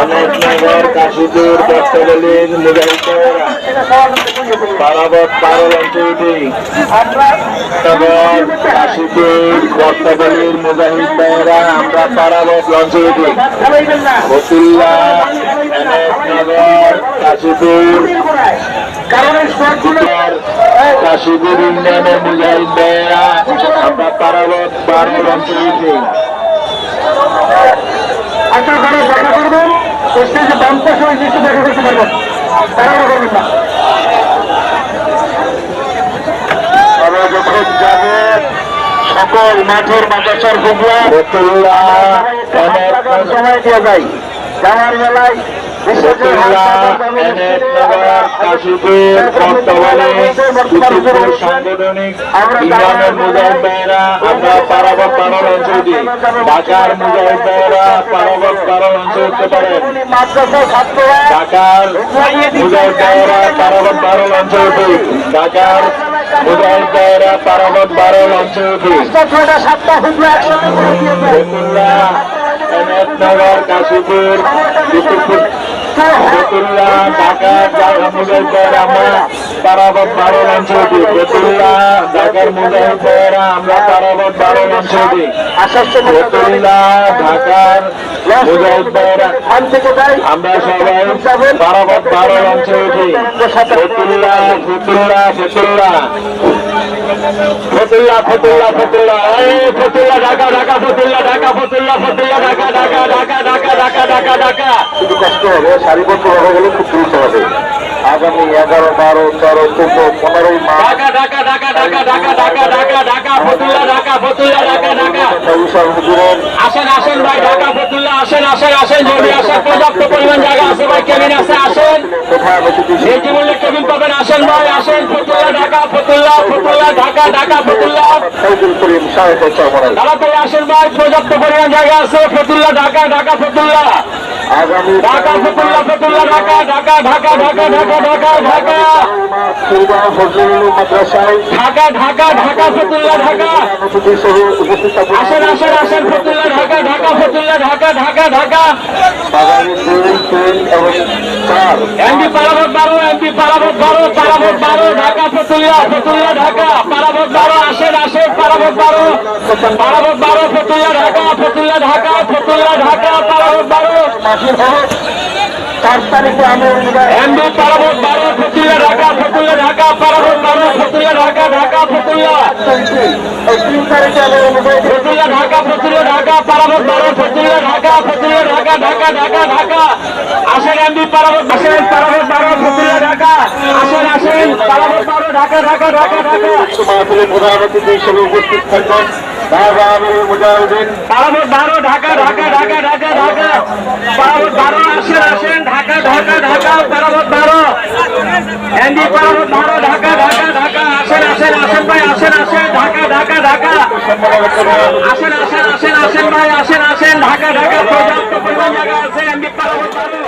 অনেকনগর কাশীপুর দত্তগলির মুজাহিদেরা পারাবত পারল অঞ্চলটি। কাশীপুর দত্তগলির মুজাহিদেরা আমরা পারাবত অঞ্চলটি। ফতুল্লা অনেকনগর কাশীপুর কাশীপুর ইউনিয়নের মুজাহিদেরা আমরা পারাবত পারল অঞ্চলটি। সকল মাঠের মাদ্রাসার বুকলা সময় দিয়ে যাই। অঞ্চল দিই ঢাকার মুজাহিদ ভাইয়েরা অঞ্চল হতে পারেন ঢাকার মুজাহিদ ভাইয়েরা ঢাকার উদয়পুরা পারাবত বারো অঞ্চলটি বেতুল্লা এমএসনগর কাশীপুর বিদ্যুৎপুর বেতুল্লা ঢাকা মুদয়পুরা পারাবত বারো অঞ্চলটি ফতুল্লা ঢাকার মুজাহিদ ভাইয়েরা আমরা পারাবত বারো অঞ্চলটি ফতুল্লা ঢাকার মুজাহিদ ভাইয়েরা আমরা সবাই পারাবত বারো অঞ্চলটি ফতুল্লা ফতুল্লা ফতুল্লা ফতুল্লা ফতুল্লা ফতুল্লা ফতুল্লা ঢাকা ঢাকা ফতুল্লা ঢাকা ফতুল্লা ফতুল্লা ঢাকা ঢাকা ঢাকা ঢাকা ঢাকা ঢাকা ঢাকা। শুধু কষ্ট হবে সারিবদ্ধ গেলে খুব দ্রুত হবে। আগামী এগারো বারো তেরো চোদ্দ পনেরোই আসেন কেবিন আসেন। ভাই আসেন ঢাকা ঢাকা ঢাকা আসেন ভাই পর্যাপ্ত পরিমাণ জায়গা আছে ঢাকা ঢাকা ফতুল্লা। ঢাকা ফতুল্লা ফতুল্লা ঢাকা ঢাকা ঢাকা ঢাকা ঢাকা ঢাকা ঢাকা। ঢাকা ঢাকা ঢাকা ফতুল্লা ঢাকা। আসেন আসেন আসেন ফতুল্লা ঢাকা ঢাকা ফতুল্লা ঢাকা ঢাকা ঢাকা। এমপি পারাবত বারো এমপি পারাবত বারো পারাবত বারো ঢাকা ফতুল্লা ফতুল্লা ঢাকা পারাবত বারো আসেন আসেন। পারাবত বারো পারাবত বারো ফতুল্লা ঢাকা ফতুল্লা ঢাকা ফতুল্লা ঢাকা পারাবত বারো চার তারিখে আমি এমপি পারাবত বারো ফতুল্লা ঢাকা ফতুল্লা ঢাকা পারাবত বারো ফতুল্লা আসেন এমপি পারাবত আসেন পারাবত বারো ঢাকা। আসেন আসেন। পারাবত বারো ঢাকা ঢাকা ঢাকা ঢাকা। মাহফিলের প্রধান অতিথি ঢাকা ঢাকা ঢাকা ঢাকা ঢাকা। পারাবত বারো, আসেন আসেন। ঢাকা ঢাকা ঢাকা। পারাবত বারো। পারাবত বারো, ঢাকা ঢাকা ঢাকা। আসেন আসেন আসেন ভাই, আসেন আসেন। ঢাকা ঢাকা ঢাকা। আসেন আসেন আসেন আসেন ভাই, আসেন আসেন। ঢাকা ঢাকা পর্যাপ্ত পরিমাণ জায়গা আছে। এমবি পারাবত বারো।